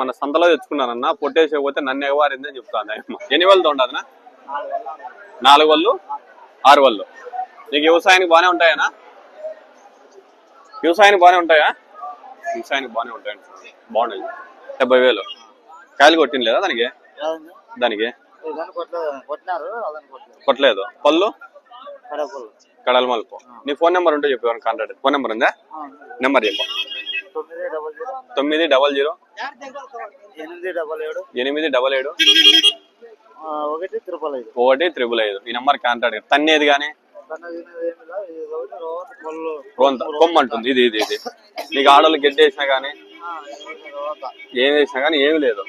మన సంతలో తెచ్చుకున్నానన్న పొట్టేసేకపోతే నన్ను ఎగవారింది అని చెప్తాను. ఎన్ని వాళ్ళతో ఉండదునా నాలుగు వాళ్ళు ఆరు వాళ్ళు నీకు వ్యవసాయానికి బాగానే ఉంటాయనా? వ్యవసాయానికి బాగానే ఉంటాయా? వ్యవసాయానికి బాగానే ఉంటాయండి బాగున్నాయి. డెబ్బై వేలు. కాయలు కొట్టిన లేదా దానికి? దానికి? కొట్టలేదు. పళ్ళు? కడల మలుపు నీ ఫోన్ నెంబర్ ఉంటే చెప్పు ఎవరైనా కాంటాక్ట్ ఫోన్ నెంబర్ ఉందా. నెంబర్ చెప్పు. తొమ్మిది డబల్ జీరో ఎనిమిది డబల్ ఏడు. ఎనిమిది డబల్ ఏడు. ఒకటి తిరుపతి ఐదు. ఒకటి త్రిబుల్ ఐదు. ఈ నెంబర్ కాంటాక్ట్ తన్నేది కానీ ఇది రోత పళ్ళు రోంత కొమ్మ అంటుంది ఇది ఇది ఇది. నీకు ఆడోళ్ళు గడ్డి వేసినా కానీ ఇది ఏం వేసినా కానీ ఏమి లేదు.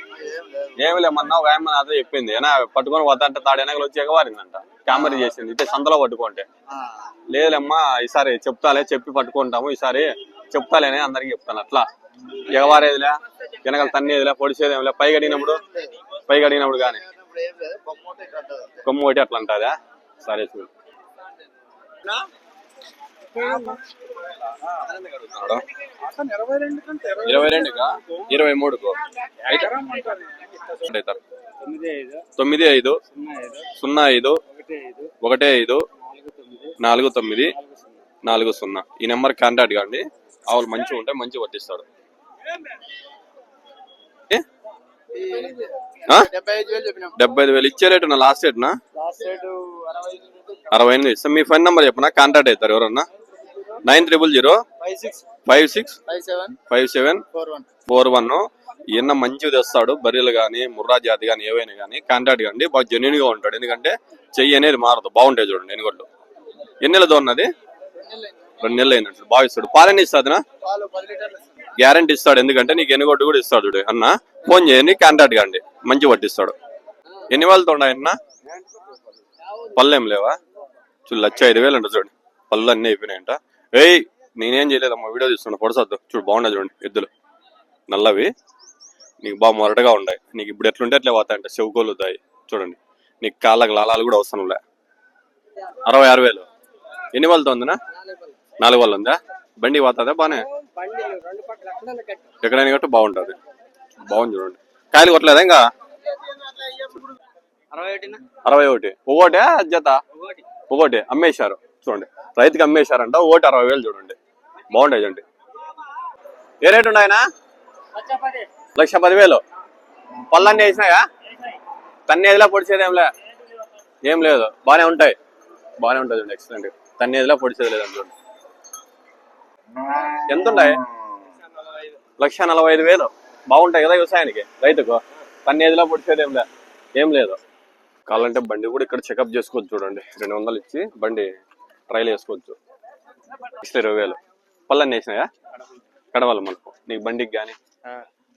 ఏమి లేమన్నా ఒక ఆయన నాతో చెప్పింది. ఏనా పట్టుకొని పోతాంటే తాడు వెనకలు వచ్చి ఎగవారిందంట కెమెరా చేసింది. ఇట్టే సంతలో పట్టుకుంటే. ఆ, లేదమ్మా ఈసారి చెప్తాలే చెప్పి పట్టుకుంటాము ఈసారి. చెప్తాలేనే అందరికి చెప్తాను అట్లా ఎగవారేదిలే వెనకాల తన్నేదిలే పొడిచేది ఏమిలే పై గడిగినప్పుడు పై గడిగినప్పుడు కానీ. ఒకటి కొమ్ము ఒకటి అట్లా అంటుందా సరే చూడు. ఇరవై రెండుగా ఇరవై మూడుకు. అవుతారు. తొమ్మిది ఐదు. సున్నా ఐదు ఒకటి ఐదు. ఒకటే ఐదు. నాలుగు తొమ్మిది. నాలుగు సున్నా. ఈ నెంబర్ కాంటాక్ట్ కాండి. ఆవులు మంచిగా ఉంటే మంచిగా పట్టిస్తాడు? డెబ్బై ఐదు వేలు ఇచ్చే రేటు నా లాస్ట్ రేట్ నా లాస్ట్ రేట్ అరవై ఎనిమిది ఇస్తాం మీ ఫోన్ నెంబర్ చెప్పనా? కాంటాక్ట్ అవుతారు ఎవరన్నా? Nine triple zero five six. Five seven. Four one. ఈయన మంచిగా తెస్తాడు. బర్రెలు కానీ ముర్రా జాతి కానీ ఏవైనా కానీ కాంటాక్ట్ కండి బాగా జెన్యున్గా ఉంటాడు. ఎందుకంటే చెయ్యి అనేది మారదు. బాగుంటాయి చూడండి ఎనుగొడ్లు ఎన్ని నెలలు ఉన్నది రెండు నెలలు అయినట్టు బాగా ఇస్తాడు. పాలన ఇస్తాదునా. గ్యారంటీ ఇస్తాడు. ఎందుకంటే నీకు ఎనుగొడ్డు కూడా ఇస్తాడు చూడు. అన్న ఫోన్ చేయండి కాంటాక్ట్ కండి మంచి పట్టిస్తాడు ఎన్ని వాళ్ళతో ఉన్నాయన్న పళ్ళు ఏం లేవా? చూడు లక్ష ఐదు వేలు అంట చూడండి పళ్ళు అన్నీ అయిపోయినాయంట. ఏయ్ నేనేం చేయలేదమ్మా. వీడియో తీస్తున్నా పొడసొద్దు చూడు బాగున్నాయి చూడండి. ఎద్దులు. నల్లవి. నీకు బాగా మొరటగా ఉన్నాయి నీకు ఇప్పుడు ఎట్లుంటే ఎట్లా పోతాయంట. చెవుకోలు వద్దాయి. చూడండి. నీకు కాళ్ళకి లాలాలు కూడా అవసరం లే. అరవై ఆరు వేలు. ఎన్ని వాళ్ళతో ఉందినా నాలుగు వాళ్ళు ఉందా? బండి పోతుందా? బానే. ఎక్కడైనా కట్టు. బాగుంటుంది. బాగుంది చూడండి. కాయలు కొట్టలేదా ఇంకా? అరవై ఒకటి ఒకటే జత? ఒకటి అమ్మేశారు. చూడండి. రైతుకి అమ్మేశారంట. ఒకటి అరవై వేలు చూడండి. బాగుంటాయి చూడండి. ఏ రేటు ఉన్నాయనా లక్ష పదివేలు. పళ్ళన్నీ వేసినాయా? తన్నేదిలా పొడిచేది ఏంలే ఏం లేదు. బాగానే ఉంటాయి. బాగానే ఉంటుంది చూడండి. ఎక్సలెంట్ తన్నేదిలా పొడిచేది లేదండి చూడండి. ఎంత ఉన్నాయి లక్ష నలభై ఐదు వేలు. బాగుంటాయి కదా వ్యవసాయానికి? రైతుకు? తన్నేదిలా పొడిచేది ఏం లే ఏం లేదు. కావాలంటే బండి కూడా ఇక్కడ చెకప్ చేసుకోవచ్చు చూడండి. రెండు వందలు ఇచ్చి బండి ట్రైల్ వేసుకోవచ్చు లక్ష ఇరవై వేలు పళ్ళన్నీ వేసినాయా? కడవాలి మనకు. నీకు బండికి కానీ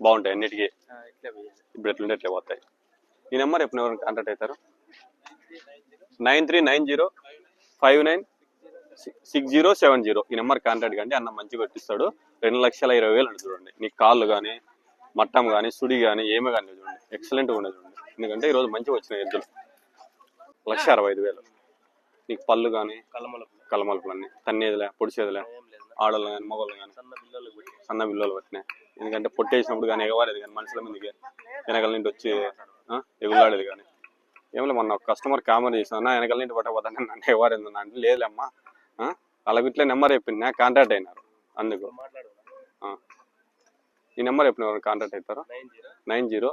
బాగుంటాయి అన్నిటికీ. ఇప్పుడు ఎట్లుంటే ఎట్లా పోతాయి. ఈ నెంబర్ ఎప్పుడు ఎవరైనా కాంటాక్ట్ అవుతారు? Nine three nine zero five nine six zero seven zero ఈ నెంబర్ కాంటాక్ట్ కంటే అన్న మంచిగా కొట్టిస్తాడు రెండు లక్షల ఇరవై వేలు అంటే చూడండి. నీకు కాళ్ళు కానీ మట్టం కానీ సుడి కానీ ఏమి కానీ చూడండి. ఎక్సలెంట్గా ఉండదు చూడండి. ఎందుకంటే ఈరోజు మంచిగా వచ్చినాయి ఎద్దులు. లక్ష అరవై ఐదు వేలు. నీకు పళ్ళు కానీ కలమలకు కలమలుపులన్నీ. తన్నేదిలే పొడిచేదిలే. ఆడలు కానీ మగవాళ్ళు కానీ సన్న బిల్లలు సన్న పట్టినాయి. ఎందుకంటే పొట్టేసినప్పుడు కానీ ఎగవారేది కానీ మనుషుల మీదకి. వెనకాల నుండి వచ్చి ఎగులాడేది కానీ ఏమలే మొన్న ఒక కస్టమర్ కామెంట్ చేసిన అన్న వెనకాల నుండి పట్టకపోతాను నన్ను ఎగవారేది అంటే లేదులేమ్మా అలాగ ఇట్లా నెంబర్ చెప్పింది కాంటాక్ట్ అయినారు. అందుకు. ఈ నెంబర్ ఎవరు కాంటాక్ట్ అవుతారు? Nine zero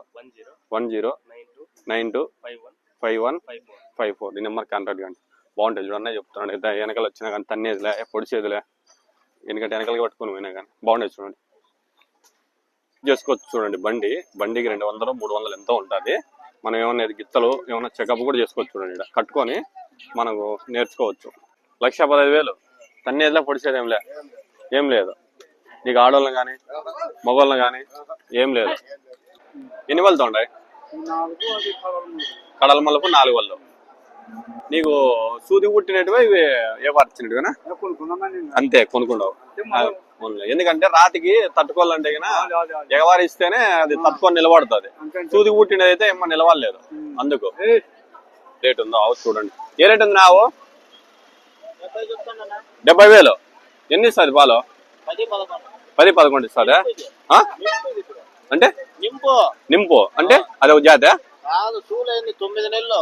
one zero nine two five one five four ఈ నెంబర్ కాంటాక్ట్ కానీ బాగుంటుంది చూడన్నా చెప్తున్నాడు. వెనకాల వచ్చినా కానీ తన్నేదిలే పొడిచేదిలే. ఎందుకంటే వెనకాలకి పట్టుకొని పోయినా కానీ. బాగుండేది చూడండి. చేసుకోవచ్చు చూడండి. బండి బండికి రెండు వందలు మూడు వందలు ఎంతో ఉంటుంది. మనం ఏమన్నా గిత్తలు ఏమన్నా చెకప్ కూడా చేసుకోవచ్చు చూడండి. ఈడ. కట్టుకొని మనకు నేర్చుకోవచ్చు. లక్ష పదహైదు వేలు. తన్నేదిలే పొడిచేది ఏం లే. ఏం లేదు. నీకు ఆడవాళ్ళని కానీ మగవాళ్ళని కానీ ఏం లేదు. ఎన్ని వాళ్ళతో పదకొండు కడల మల్లపు నాలుగు వాళ్ళు నీకు సూది పుట్టినట్టువే ఇవి ఏ పరిచినట్టువేనా కొనుక్కున్నామని అంతే కొనుక్కుండవు. అవునులే. ఎందుకంటే రాతికి తట్టుకోవాలంటే ఎగవారిస్తేనే అది తట్టుకొని నిలబడుతుంది. సూది పుట్టినది అయితే ఏమో నిలవలేదు. అందుకు. రేట్ ఉందో అవు చూడండి. ఏ రేట్ ఉంది నావు? డెబ్బై వేలు ఎన్ని ఇస్తుంది పాలు? పది పదకొండు. ఆ? అంటే? నింపు. అంటే అది ఒక జాతే?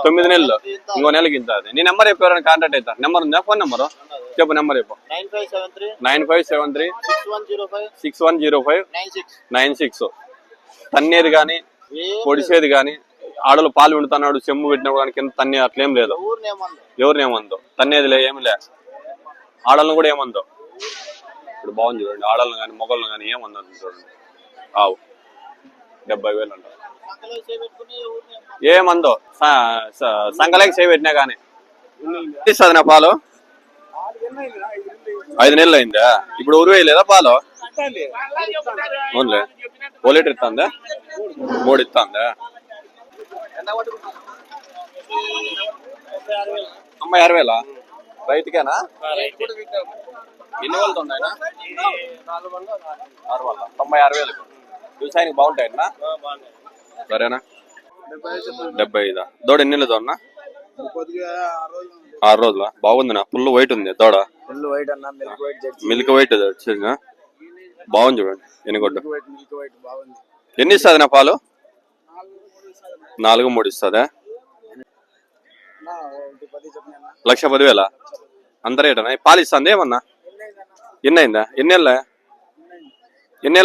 తొమ్మిది నెలలు. ఇంకో నెలకి ఇంత అది. నీ నెంబర్ చెప్పి ఎవరైనా కాంటాక్ట్ అవుతారు నెంబర్ ఉందా? Phone number? చెప్పు నెంబర్ చెప్పు. Nine five seven three. Six one zero five. Nine six. తన్నేది కానీ పొడిసేది కానీ ఆడలు పాలు వింటున్నాడు చెమ్ము పెట్టినప్పుడు కానీ కింద తన్ని అట్లేం లేదు. ఊరినేమన్నా ఎవరిని ఏమందో? తన్నేది లే ఏమి లే. ఆడలను కూడా ఏమందో? ఇప్పుడు బాగుంది చూడండి ఆడలను కానీ మొగలను కానీ ఏమందో చూడండి. ఆవు. డెబ్బై వేలు అంట. పక్కలో చేపెట్టుకుని ఊరినే ఏమందో? స- స- సంగలేకి చేయి పెట్టినా కానీ. ఇస్తుంది నా పాలు? ఐదు నెలలు అయిందా? ఇప్పుడు ఉరువే లేదా పాలు? అవునులే. ఓ లీటర్ ఇస్తుందా? మూడు ఇస్తుందా? తొంభై ఆరు వేలా? రైతుకేనా ఎన్ని వేలతో ఉన్నాయనా ఆరు వేల తొంభై ఆరు వేలు వ్యవసాయానికి బాగుంటాయన్నా సరేనా? డెబ్బై ఐదా? దూడ ఎన్ని నెలలు రోజు ఆరు రోజుల? బాగుంది నా ఫుల్ వైట్ ఉంది దూడ. ఫుల్ వైట్ అన్న milk white jersey milk white వచ్చిందా బాగుంది చూడండి. వైట్ బాగుంది. ఎన్ని ఇస్తుంది నా పాలు? నాలుగు మూడు ఇస్తుందా. లక్ష పదివేల? అంత రేటనా? పాలు ఇస్తుంది ఏమన్నా? ఎన్ని అయిందా ఎన్ని ఎన్ని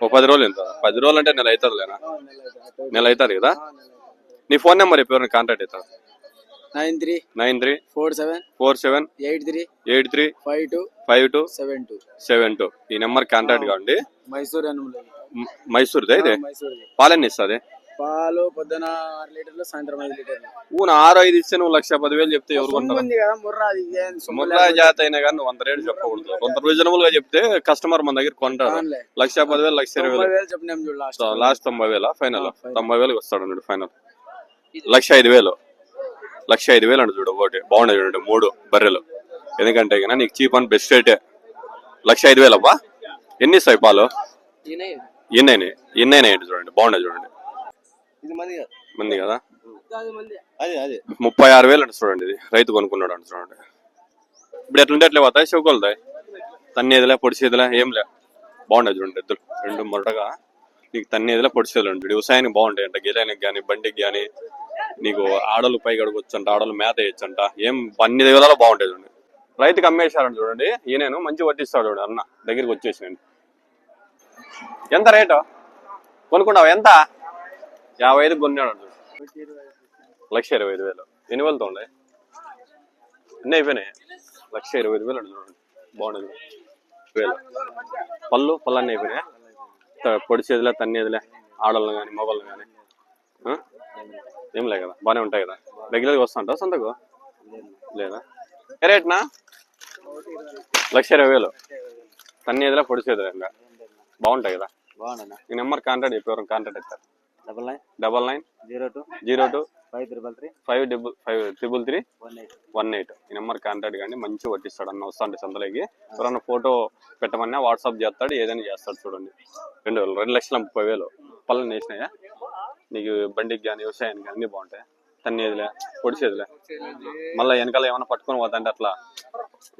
ఓ పది రోజులు ఎంత? పది రోజులు అంటే నెల అవుతుంది లేనా నెల అవుతుంది కదా? నీ ఫోన్ నెంబర్ చెప్పి కాంటాక్ట్ అవుతారు nine three nine three four seven four seven eight three eight three five two five two seven two seven two. ఈ నెంబర్ కాంటాక్ట్ కావండి మైసూర్ అనుములు మైసూర్ పాలెన్ని ఇస్తుంది పాలు పొద్దున ఆరు లీటర్లు సాయంత్రం ఐదు లీటర్లు ఊన ఆరు ఐదు ఇస్తే నువ్వు లక్ష పదివేలు చెప్తే ఎవరు కొంటారు ఉంది కదా ముర్రా అది ఏం సొమ్ము ముద్రా జాత అయినా కానీ నువ్వు అంత రేటు చెప్పకూడదు కొంత రీజనబుల్గా చెప్తే కస్టమర్ మన దగ్గర కొంటారు లక్ష పదివేలు లక్ష ఇరవై తొంభై వేలు వేలు చెప్పినాం చూడు లాస్ట్ లాస్ట్ తొంభై వేల ఫైనల్. తొంభై వేలకు వస్తాడు అన్నాడు ఫైనల్ లక్ష ఐదు వేలు లక్ష ఐదు వేలు అండి చూడు ఒకటి బాగున్నాయి చూడండి మూడు బర్రెలు ఎందుకంటే ఇక నీకు చీప్ అండ్ బెస్ట్ రేటే లక్ష ఐదు వేలు అబ్బా ఎన్ని ఇస్తాయి పాలు ఎన్నైనా ఎన్నైనా ఏంటి చూడండి బాగున్నాయి చూడండి. ఇది మంది మంది కదా? అదే అదే ముప్పై ఆరు వేలు అంటే చూడండి ఇది రైతు కొనుక్కున్నాడు అంటే చూడండి. ఇప్పుడు ఎట్లుంటే ఎట్లా పోతాయి? చెవుకోలుతాయి తన్నేదిలే పొడిచేదిలే ఏం లే. బాగుంటాయి చూడండి ఎద్దులు రెండు మొరటగా. నీకు తన్నేదిలే పొడిచేది ఉంటుంది వ్యవసాయానికి బాగుంటాయి అంట గెలానికి కానీ బండికి కానీ నీకు ఆడలు పై గడగొచ్చు అంట ఆడలు మేత వేయచ్చు అంట ఏం అన్ని విధాలు బాగుంటాయి చూడండి. రైతుకి అమ్మేశారంట చూడండి ఈయన మంచి వడ్డిస్తాడు చూడండి అన్న. దగ్గరికి వచ్చేసినండి. ఎంత రేటు? కొనుక్కున్నావు? ఎంత? యాభై ఐదు కొన్నాడు లక్ష ఇరవై ఐదు వేలు. ఎన్ని వేలతో ఉండే ఎన్ని అయిపోయినాయి. లక్ష ఇరవై ఐదు వేలు అండి చూడండి బాగుండదు. వేలు. పళ్ళు పళ్ళు అన్నీ అయిపోయినాయి? త- పొడిచేదిలే తన్నేదిలే ఆడలను కానీ మొబైల్ కానీ ఏం లే కదా. బాగానే ఉంటాయి కదా. రెగ్యులర్గా వస్తుంటావు సొంతకు? లేదా? ఏ రేట్నా? లక్ష ఇరవై వేలు. తన్నేదిలే పొడిచేదిలే ఇంకా. బాగుంటాయి కదా? బాగున్నా ఈ నెంబర్ కాంటాక్ట్ చెప్పి కాంటాక్ట్ ఇస్తారు double nine. Double nine? Zero two. Zero two? Five triple three. Five double five triple three? One eight. One eight. ఈ నెంబర్ కాంటాక్ట్ కానీ మంచి పట్టిస్తాడు అన్న వస్తాంటే చందలకి ఎవరన్నా ఫోటో పెట్టమన్నా వాట్సాప్ చేస్తాడు ఏదైనా చేస్తాడు చూడండి. రెండు వేలు రెండు లక్షల ముప్పై వేలు. పళ్ళని వేసినాయా? నీకు బండికి కానీ వ్యవసాయానికి అన్ని బాగుంటాయి? తన్నేదిలే పొడిచేదిలే. మళ్ళీ వెనకాల ఏమైనా పట్టుకొని పోతాంటే అట్లా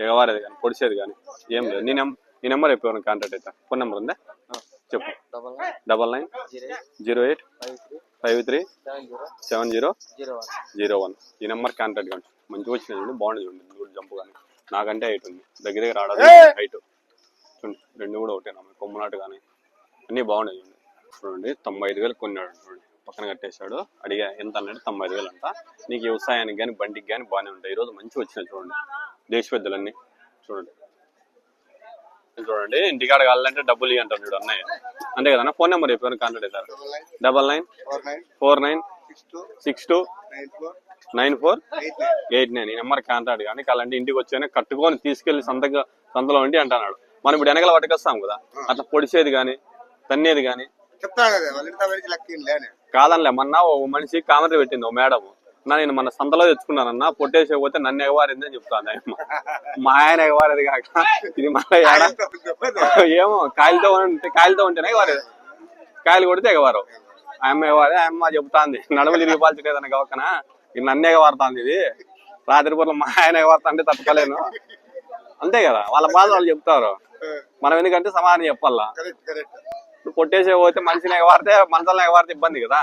ఎగవారేది కానీ పొడిచేది కానీ ఏం లేదు. నీ నెంబర్ ఈ నెంబర్ ఎవరైనా కాంటాక్ట్ అవుతా ఫోన్ నెంబర్ ఉందా? చెప్పు. Double nine. Double nine. Zero eight. Five three. Five three. Seven zero. Zero. Zero one. ఈ నెంబర్ కాంటాక్ట్ కండి. మంచిగా వచ్చినాయి చూడండి బాగుంది చూడండి గుడ్ జంప్ కానీ నాకంటే హైట్ ఉంది. దగ్గర దగ్గర ఆడదు. హైట్. చూడండి రెండు కూడా ఒకటే నమ్మ కొమ్మనాటు కానీ అన్నీ బాగున్నాయి చూడండి చూడండి తొంభై ఐదు వేలు కొన్నాడు చూడండి పక్కన కట్టేశాడు. అడిగా ఎంత? అన్నాడు తొంభై ఐదు వేలు అంట నీకు వ్యవసాయానికి కానీ బండికి కానీ బాగానే ఉంటాయి. ఈరోజు మంచిగా వచ్చినాయి చూడండి. దేశ పెద్దలన్నీ. చూడండి. చూడండి. ఇంటికాడ కావాలంటే డబ్బులు ఇవ్వండి అంటారు చూడు అన్నయ్య. అంతే కదా ఫోన్ నెంబర్ చెప్పారు కాంటాక్ట్ అవుతారు? Double nine four nine six two nine four eight nine. ఈ నెంబర్ కాంటాక్ట్ కానీ కాలంటే ఇంటికి వచ్చానే కట్టుకొని తీసుకెళ్ళి సంతగా సంతలో ఉండి అంటున్నాడు. మనం ఇప్పుడు వెనకాల పట్టుకొస్తాం కదా? అట్లా పొడిచేది కానీ తన్నేది కానీ. కాదనిలే మొన్న ఓ మనిషి కామెంటరీ పెట్టింది ఓ మేడం నా నేను మన సంతలో తెచ్చుకున్నానన్న పొట్టేసేకపోతే నన్ను ఎగవారింది అని చెప్తాను ఆయమ్మ. మా ఆయన ఎగవారేది కాక ఇది మళ్ళీ ఏడ? ఏమో కాయలతో ఉంటే కాయలతో ఉంటేనే ఎగవారేది. కాయలు కొడితే ఎగవారు. ఆయమ్మ ఎగవారే ఆయమ్మ చెప్తాంది నడుములు ఇరిగిపాల్చలేదని గవకన ఇది నన్ను ఎగవారుతాంది ఇది. రాత్రి పూట మా ఆయన ఎగవారుతా అంటే తట్టుకోలేను. అంతే కదా వాళ్ళ బాధ వాళ్ళు చెప్తారు. మనం ఎందుకంటే సమాధానం చెప్పాలా? కొట్టేసే పోతే మనిషిని ఎగవారితే మనసులను ఎగవారితే ఇబ్బంది కదా.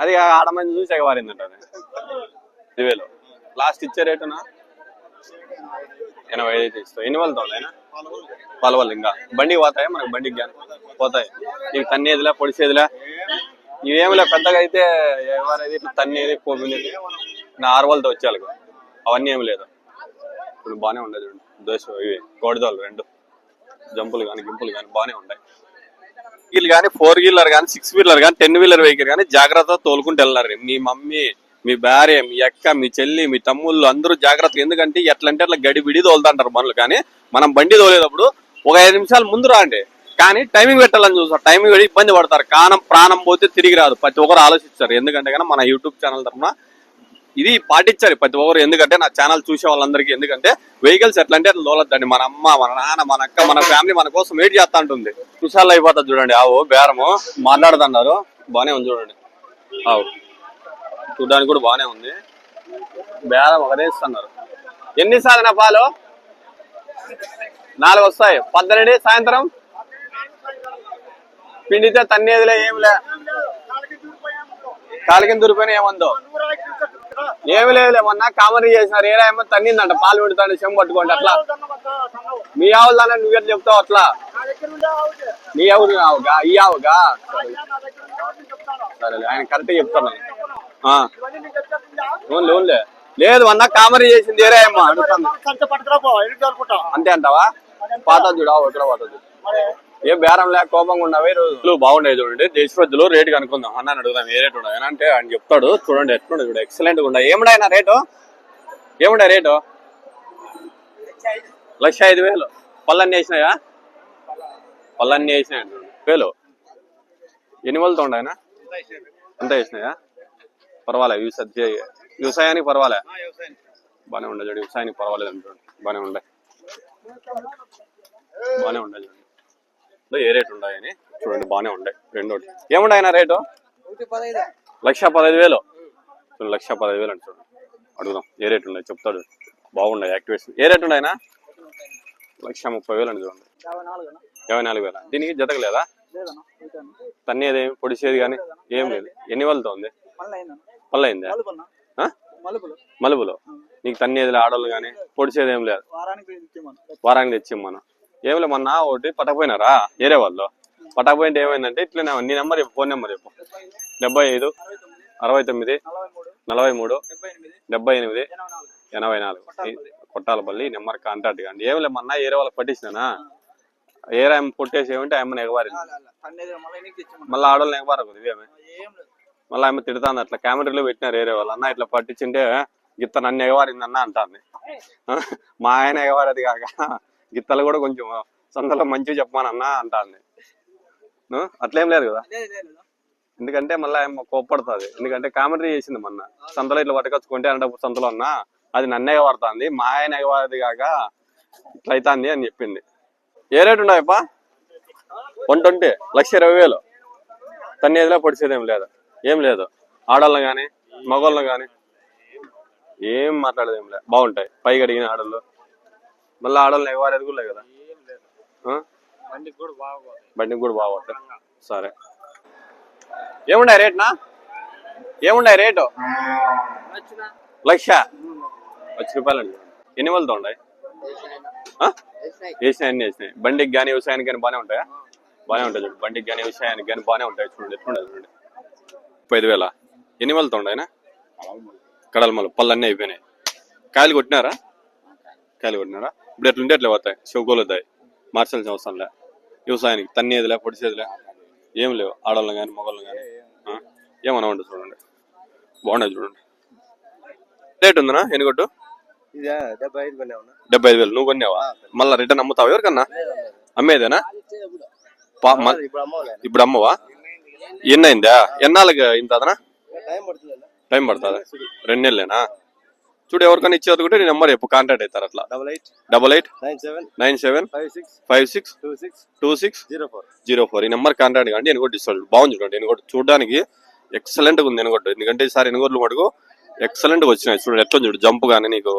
అది ఆడ మంది చూసి ఎగవారిందంట అది. లాస్ట్ ఇచ్చే రేటునా? ఎనభై ఐదు అయితే ఇస్తావు ఎన్ని వాళ్ళతో అయినా? పలవలు ఇంకా. బండికి పోతాయా? మనకి బండికి కానీ. పోతాయి. నీకు తన్నేదిలా పొడిసేదిలా? ఇవేమిలే పెద్దగా అయితే ఎవరైతే ఇట్లా తన్నేది పోగునేది? నా ఆరు వాళ్ళతో వచ్చేయాలి అవన్నీ ఏమి లేదు. ఇప్పుడు బాగానే ఉండదు చూడండి దోశ ఇవి. కోడిదోలు రెండు. జంపులు కానీ గింపులు కానీ బాగానే ఉంటాయి వీల్ కానీ ఫోర్ వీలర్ కానీ సిక్స్ వీలర్ కానీ టెన్ వీలర్ వెహికల్ కానీ జాగ్రత్తగా తోలుకుంటూ వెళ్ళారు మీ మమ్మీ మీ భార్య మీ అక్క మీ చెల్లి మీ తమ్ముళ్ళు అందరూ జాగ్రత్తగా ఎందుకంటే ఎట్లంటే అట్లా గడి బిడి తోలుతుంటారు మనలు కానీ మనం బండి తోలేటప్పుడు ఒక ఐదు నిమిషాలు ముందు రాండి. కానీ టైమింగ్ పెట్టాలని చూస్తారు. టైమింగ్ పెట్టి ఇబ్బంది పడతారు. కానం ప్రాణం పోతే తిరిగి రాదు. ప్రతి ఒక్కరు ఆలోచిస్తారు. ఎందుకంటే కానీ మన యూట్యూబ్ ఛానల్ తరఫున ఇది పాటించాలి ప్రతి ఒక్కరు. ఎందుకంటే నా ఛానల్ చూసే వాళ్ళందరికీ ఎందుకంటే వెహికల్స్ ఎట్లా అంటే అట్లా మన అమ్మ మన నాన్న మన అక్క మన ఫ్యామిలీ మన కోసం వెయిట్ చేస్తా ఉంటుంది కుషాలు అయిపోతుంది చూడండి. ఆవు బేరము మాట్లాడుతున్నారు. బానే ఉంది చూడండి. ఆవు. చూడడానికి కూడా బానే ఉంది. బేరం ఒకటేస్తున్నారు ఎన్ని నా పాలు? నాలుగు వస్తాయి. పద్దెనిమిది సాయంత్రం? పిండితే తన్నేదిలే ఏం లే కాలికి ఏముందో? ఏమి లేదు మొన్న కామరీ చేసినారు ఏరా ఏమో తన్నిందంట పాలు పెడతాను చెంబు పట్టుకోండి అట్లా. మీ ఆవులు దాన్ని నువ్వు ఎట్లా చెప్తావు అట్లా? నీ ఆవులు ఆవుగా ఈ ఆవుగా? సరే. ఆయన కరెక్ట్ చెప్తాను ఓన్లే లేదు మొన్న కామరీ చేసింది ఏరా అడుగుతాను అంతే అంటావా? పాత చూడు ఎక్కడ పాత చూడు. ఏ బేరం లేక కోపంగా ఉన్నవి రోజులు బాగుండే చూడండి. దేశపద్దులు రేటు కనుక్కుందాం అన్న అడుగుదాం ఏ రేటు ఉండదు అంటే ఆయన చెప్తాడు చూడండి ఎట్లుండే చూడు ఎక్సలెంట్గా ఉండే ఏముండే రేటు? ఏముండే రేటు? లక్ష ఐదు వేలు. పళ్ళన్నీ వేసినాయా? పళ్ళన్నీ వేసినాయి వేలు. ఎన్ని వాళ్ళతో ఉండాయన అంతా వేసినాయా? పర్వాలే వ్యవసాయ వ్యవసాయానికి పర్వాలే. బానే ఉండే చూడు వ్యవసాయానికి పర్వాలేదు అంటుండే బానే ఉండే. బానే ఉండే చూడు. ఏ రేట్ ఉన్నాయని చూడండి బానే ఉండే. రెండోటి ఏముండాయన రేటు? లక్ష పదహైదు వేలు. చూడండి లక్ష పదహైదు వేలు అంటే చూడండి. అడుగుదాం ఏ రేట్ ఉన్నాయి? చెప్తాడు. బాగున్నాయి యాక్టివేషన్. ఏ రేట్ ఉన్నాయన? లక్ష ముప్పై వేలు అండి చూడండి. యాభై నాలుగు వేల? దీనికి జతకు లేదా తన్నేది పొడిసేది కానీ ఏం లేదు. ఎన్ని వాళ్ళతో ఉంది? పళ్ళు అయిందా ఆ? మలుపులు. నీకు తన్నేది ఆడోళ్ళు కానీ పొడిసేది ఏం లేదు. వారానికి ఇచ్చేమను ఏమిలే మొన్న ఒకటి పట్టకపోయినారా? ఏరే వాళ్ళు. పట్టకపోయింటే ఏమైందంటే ఇట్లనే నీ నెంబర్ చెప్పు ఫోన్ నెంబర్ చెప్పు. డెబ్బై ఐదు అరవై తొమ్మిది నలభై మూడు డెబ్బై ఎనిమిది ఎనభై నాలుగు ఈ కొట్టాలపల్లి ఈ నెంబర్ కాంటాక్ట్ కండి ఏమిలే మొన్న ఏరే వాళ్ళకి పట్టించినానా? ఏరే ఆమె కొట్టేసి ఏమంటే ఆమె ఎగవారి మళ్ళీ ఆడవాళ్ళని తెచ్చేమను ఇవేమే మళ్ళీ ఆమె తిడుతాంది అట్లా. కెమెరాలో పెట్టినారు ఏరే వాళ్ళు. అన్న ఇట్లా పట్టించింటే గిత్త నన్ను ఎగవారింది అన్న అంటాంది మా ఆయన ఎగవారది కాక. గిత్తలు కూడా కొంచెం సంతలో మంచిగా చెప్పమానన్న అంటాంది? అట్లేం లేదు కదా? ఎందుకంటే మళ్ళీ ఆమె కోప్పడుతుంది. ఎందుకంటే కామెంటరీ చేసింది మొన్న. సంతలో ఇట్లా పట్టుకొచ్చుకుంటే అంటే సంతలో అన్న అది నన్నే ఎగవాడుతుంది మా ఆయన ఎగవారది కాక ఇట్లా అవుతుంది అని చెప్పింది. ఏ రేటు ఉన్నాయప్ప వన్ ట్వంటీ లక్ష ఇరవై వేలు. తన్నేదిలో పొడిచేది ఏం లేదు? ఏం లేదు. ఆడవాళ్ళని కానీ మగవాళ్ళని కానీ ఏం మాట్లాడేది ఏం లేదు బాగుంటాయి. పైకి అడిగిన ఆడళ్ళు. మళ్ళీ ఆడవాళ్ళని కూడా లేదు కదా? ఆ? బండికి కూడా బాగుంటాయి సరే. ఏముండే రేట్నా ఏముండే రేటు? లక్ష. లక్ష రూపాయలు అండి ఎన్ని వాళ్ళతో ఉన్నాయి? వేసినాయి. అన్ని వేసినాయి. బండికి కానీ వ్యవసాయానికి కానీ బాగానే ఉంటాయా? బాగానే ఉంటాయి చూడండి బండికి కానీ వ్యవసాయానికి కానీ బాగానే ఉంటాయి చూడండి ఎట్లుండే చూడండి. ముప్పై ఐదు వేల? ఎన్ని వాళ్ళతో ఉన్నాయినా? కడలమలు పళ్ళు అన్నీ అయిపోయినాయి. కాయలు కొట్టినారా? కాయలు కొట్టినారా? ఇప్పుడు ఎట్లుంటే ఎట్లా పోతాయి? చెవుకోలు వస్తాయి మార్చాల్సిన అవసరం లే. వ్యవసాయానికి తన్నేదిలే పొడిచేదిలే ఏం లేవు. ఆడవాళ్ళని కానీ మగవాళ్ళని కానీ ఏమన్నా ఉండదు చూడండి. బాగుండదు చూడండి. రేట్ ఉందనా ఎనుగొట్టు డెబ్బై ఐదు వేలు. నువ్వు కొన్నావా మళ్ళీ రిటర్న్ అమ్ముతావా ఎవరికన్నా? అమ్మేదేనా? ఇప్పుడు అమ్మవా? ఎన్ని అయిందా ఎన్నాళ్ళకి ఇంత అదనా? టైం పడుతుందా? రెండు నెలలేనా? చూడు ఎవరికైనా ఇచ్చేది కూడా నీ నెంబర్ చెప్పు కాంటాక్ట్ అవుతారు అట్లా. Double eight double eight nine seven nine seven five six five six two six two six zero four zero four. ఈ నెంబర్ కాంటాక్ట్ కానీ ఎనుగొట్టు ఇస్తాడు బాగుంది చూడండి ఎనుగొట్టు చూడడానికి ఎక్సలెంట్గా ఉంది ఎనుగొట్టు ఎందుకంటే ఈసారి ఎనుగోట్లు మటుకు ఎక్సలెంట్గా వచ్చినాయి. చూడండి ఎట్లా చూడు జంప్ కానీ నీకు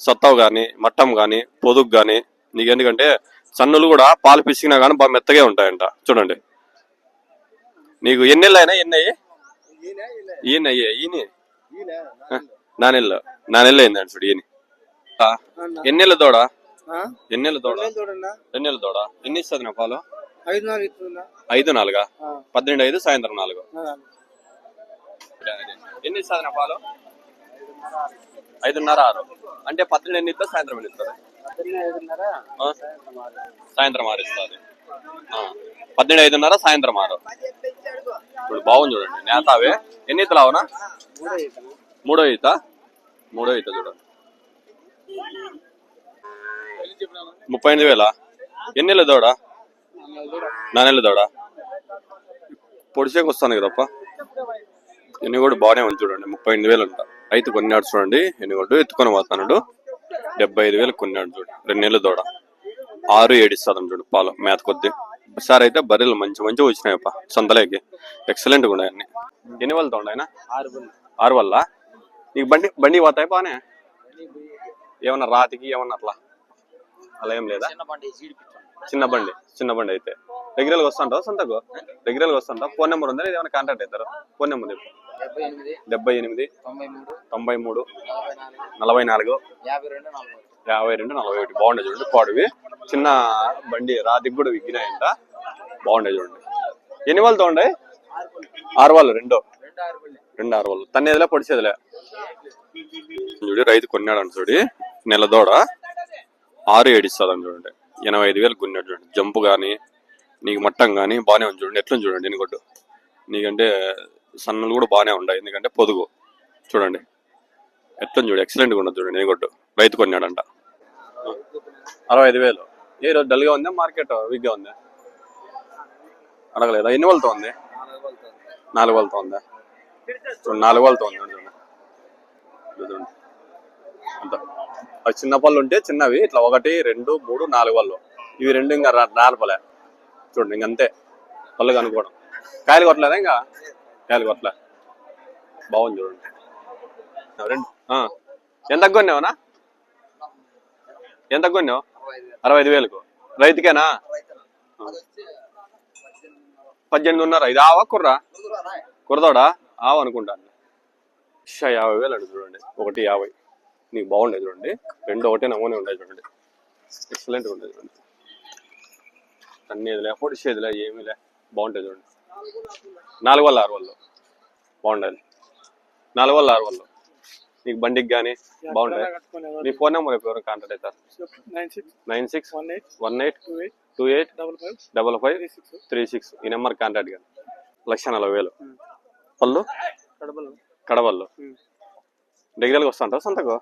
సత్తావు కానీ మట్టం కానీ పొదుగు కానీ నీకు ఎందుకంటే సన్నులు కూడా పాలు పిసికినా కానీ బాగా మెత్తగా ఉంటాయంట. చూడండి. నీకు ఎన్నెళ్ళు అయినా ఎన్ని అయ్యి ఈయన అయ్యే ఈయన నానెళ్ళు నానెళ్ళు అయిందండి చూడు ఈయన ఆ, ఎన్నెళ్ళు దూడ ఎన్నెళ్ళు దూడ చూడన్నా ఎన్నెళ్ళు దూడ ఎన్ని ఇస్తుంది నా పాలు ఐదు నాలుగు ఇస్తుందా ఐదు సాయంత్రం నాలుగు. ఎన్ని ఇస్తుంది నా పాలు ఐదున్నర ఆరు అంటే పద్దెనిమిది ఎన్ని ఇస్తా సాయంత్రం ఎన్ని ఆ? సాయంత్రం ఆరు ఇస్తుంది పద్దెనిమిది ఐదున్నర సాయంత్రం ఆరు ఇప్పుడు బాగుంది చూడండి నేత అవే ఎన్ని ఇతలు అవునా మూడో మూడో ఈత మూడో ఈత చూడండి ముప్పై ఎనిమిది వేల? ఎన్ని నెలలు దూడ? నా కూడా. నానెళ్ళు పొడిసేకి వస్తాను కదప్ప. ఎన్ని కూడా బాగానే ఉంది చూడండి ముప్పై ఎనిమిది వేలు అంట. అయితే కొన్నాడు చూడండి ఎన్ని కూడా ఎత్తుకొని పోతున్నాడు. డెబ్బై ఐదు వేలు కొన్నాడు చూడు రెండు నెలలు దూడ. ఆరు ఏడు ఇస్తాను చూడు పాలు మేత కొద్ది. ఒకసారి అయితే బర్రెలు మంచి మంచిగా వచ్చినాయప్ప సంతలేకి. ఎక్సలెంట్ ఉన్నాయి అన్ని. ఎన్ని వాళ్ళతో ఆయన ఆరు ఆరు వల్ల? నీకు బండి బండి పోతాయి బానే? ఏమన్నా రాతికి ఏమన్నా అట్లా? అలా ఏం లేదా? చిన్న బండి. చిన్న బండి అయితే. రెగ్యులర్గా వస్తుంటావు సొంతకు? రెగ్యులర్గా వస్తుంటావు? ఫోన్ నెంబర్ ఉందా ఏమైనా కాంటాక్ట్ అవుతారు? ఫోన్ నెంబర్ చెప్పు. డెబ్బై ఎనిమిది. తొంభై మూడు. నలభై నాలుగు. యాభై రెండు నలభై ఒకటి. బాగుండే చూడండి పాడువి. చిన్న బండి రాతికి కూడా విగ్గినాయంట. బాగుండే చూడండి. ఎన్ని వాళ్ళతో ఉండే? ఆరు వాళ్ళు రెండో. రెండు ఆరు ఆరు వాళ్ళు. తన్నేదిలే పొడిచేదిలే చూడు రైతు కొన్నాడు చూడి. నెలదోడ ఆరు ఏడు ఇస్తాదని చూడండి. ఎనభై ఐదు వేలు కొన్నాడు చూడండి. జంపు కానీ నీకు మట్టం కానీ బాగానే ఉంది చూడండి. ఎట్లా చూడండి ఎన్నికొట్టు నీకంటే సన్నలు కూడా బాగానే ఉన్నాయి. ఎందుకంటే పొదుగు. చూడండి. ఎట్లా చూడు ఎక్సలెంట్గా ఉండదు చూడండి ఎన్నికొట్టు రైతు కొన్నాడంట. అరవై ఐదు వేలు. ఏ రోజు డల్గా ఉందా మార్కెట్ వీక్గా ఉందా? అడగలేదా? ఎన్ని వాళ్ళతో ఉంది? నాలుగు వాళ్ళతో ఉందా? నాలుగు వాళ్ళతో ఉంది చూడండి అంత. అవి చిన్న పళ్ళు ఉంటే చిన్నవి ఇట్లా ఒకటి రెండు మూడు నాలుగు పళ్ళు. ఇవి రెండు ఇంకా రా- నాలుపలే చూడండి ఇంక అంతే. పళ్ళు కనుక్కోవడం. కాయలు కొట్టలేదా ఇంకా? కాయలు కొట్టలే. బాగుంది చూడండి. ఆ, రెండు. ఎంత కొన్నావునా? ఎంత కొన్నావు? అరవై ఐదు వేలకు. రైతుకేనా? పద్దెనిమిదిన్నర. ఇది ఆవా కుర్రా? కుర్రదోడా ఆవు అనుకుంటాను. లక్ష యాభై వేలు అడుగు చూడండి. ఒకటి యాభై. నీకు బాగుండే చూడండి. రెండు ఒకటే నమూనే ఉంటాయి చూడండి. ఎక్సలెంట్ ఉంటాయి చూడండి. అన్ని ఇదిలే పొడిచేదిలే ఏమీలే బాగుంటాయి చూడండి. నాలుగు వల్ల ఆరు వాళ్ళు బాగుండేది నాలుగు వల్ల ఆరు వాళ్ళు నీకు బండికి కానీ కట్టుకునే నీ ఫోన్ నెంబర్ ఎవరు కాంటాక్ట్ అవుతారు? Nine six one eight two eight double five three six ఈ నెంబర్ కాంటాక్ట్ కానీ లక్ష నలభై వేలు. పళ్ళు కడవల్లో దగ్గరకి వస్తుంటావు సొంతకు?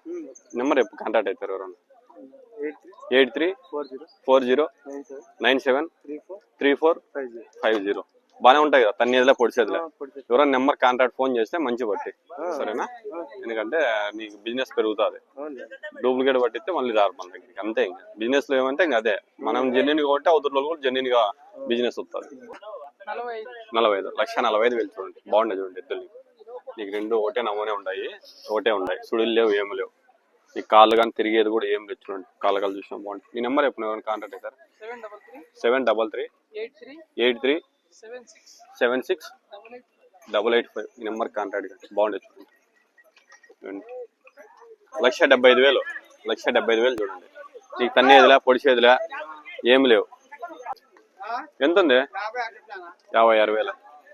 నెంబర్ ఎప్పుడు కాంటాక్ట్ అవుతారు ఎవరన్నా? Eight three. Four zero. Nine seven. Three four. Five zero. బాగానే ఉంటాయి కదా తన్నేదిలే పొడిచేదిలే పొడిచి ఎవరైనా నెంబర్ కాంటాక్ట్ ఫోన్ చేస్తే మంచి బట్టి సరేనా? ఎందుకంటే నీకు బిజినెస్ పెరుగుతుంది. డూప్లికేట్ పట్టిస్తే మళ్ళీ రారు మన దగ్గరికి. అంతే ఇంకా. బిజినెస్లో ఏమంటే ఇంకా అదే. మనం జెన్యున్ కాబట్టి అవతల కూడా జెన్యున్గా బిజినెస్ వస్తుంది నలభై ఐదు. లక్ష నలభై ఐదు వేలు చూడండి. బాగుండే చూడండి ఎద్దులు. నీకు రెండు ఒకటే నమూనే ఉన్నాయి. ఒకటే ఉన్నాయి. సుడులు లేవు ఏమి లేవు. నీకు కాళ్ళు కానీ తిరిగేది కూడా ఏం లేదు చూడండి. కాళ్ళు కాళ్ళు చూసినా బాగుంటుంది మీ నెంబర్ ఎప్పుడు కాంటాక్ట్ అవుతారు? Seven double three. Eight three. Seven six. Double eight five. ఈ నెంబర్ కాంటాక్ట్ కానీ బాగుండే చూడండి. లక్ష డెబ్బై ఐదు వేలు. లక్ష డెబ్బై ఐదు వేలు చూడండి. నీకు తన్నేదిలే పొడిచేదిలే ఏమి లేవు. ఎంత ఉంది యాభై ఆరు వేలు.